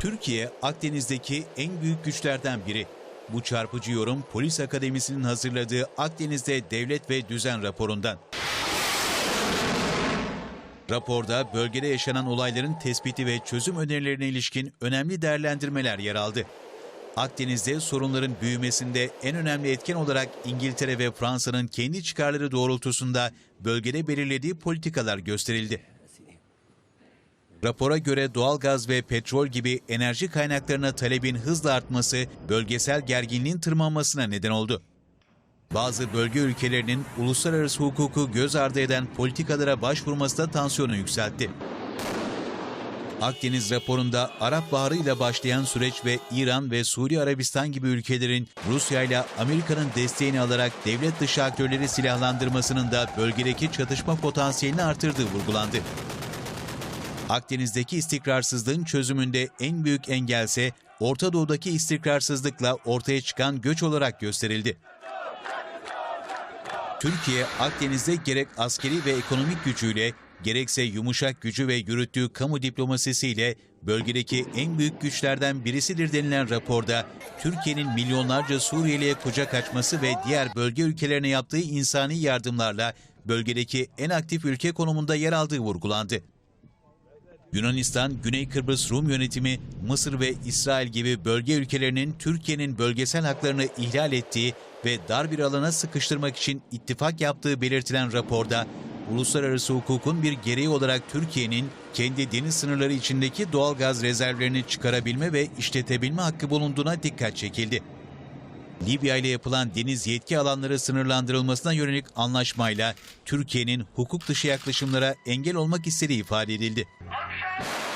Türkiye Akdeniz'deki en büyük güçlerden biri. Bu çarpıcı yorum Polis Akademisi'nin hazırladığı Akdeniz'de Devlet ve Düzen raporundan. Raporda bölgede yaşanan olayların tespiti ve çözüm önerilerine ilişkin önemli değerlendirmeler yer aldı. Akdeniz'de sorunların büyümesinde en önemli etken olarak İngiltere ve Fransa'nın kendi çıkarları doğrultusunda bölgede belirlediği politikalar gösterildi. Rapora göre doğalgaz ve petrol gibi enerji kaynaklarına talebin hızla artması bölgesel gerginliğin tırmanmasına neden oldu. Bazı bölge ülkelerinin uluslararası hukuku göz ardı eden politikalara başvurması da tansiyonu yükseltti. Akdeniz raporunda Arap Baharı ile başlayan süreç ve İran ve Suudi Arabistan gibi ülkelerin Rusya ile Amerika'nın desteğini alarak devlet dışı aktörleri silahlandırmasının da bölgedeki çatışma potansiyelini artırdığı vurgulandı. Akdeniz'deki istikrarsızlığın çözümünde en büyük engelse Orta Doğu'daki istikrarsızlıkla ortaya çıkan göç olarak gösterildi. Türkiye, Akdeniz'de gerek askeri ve ekonomik gücüyle, gerekse yumuşak gücü ve yürüttüğü kamu diplomasisiyle bölgedeki en büyük güçlerden birisidir denilen raporda, Türkiye'nin milyonlarca Suriyeli'ye kucak açması ve diğer bölge ülkelerine yaptığı insani yardımlarla bölgedeki en aktif ülke konumunda yer aldığı vurgulandı. Yunanistan, Güney Kıbrıs Rum yönetimi, Mısır ve İsrail gibi bölge ülkelerinin Türkiye'nin bölgesel haklarını ihlal ettiği ve dar bir alana sıkıştırmak için ittifak yaptığı belirtilen raporda, uluslararası hukukun bir gereği olarak Türkiye'nin kendi deniz sınırları içindeki doğal gaz rezervlerini çıkarabilme ve işletebilme hakkı bulunduğuna dikkat çekildi. Libya ile yapılan deniz yetki alanları sınırlandırılmasına yönelik anlaşmayla Türkiye'nin hukuk dışı yaklaşımlara engel olmak istediği ifade edildi. Bye.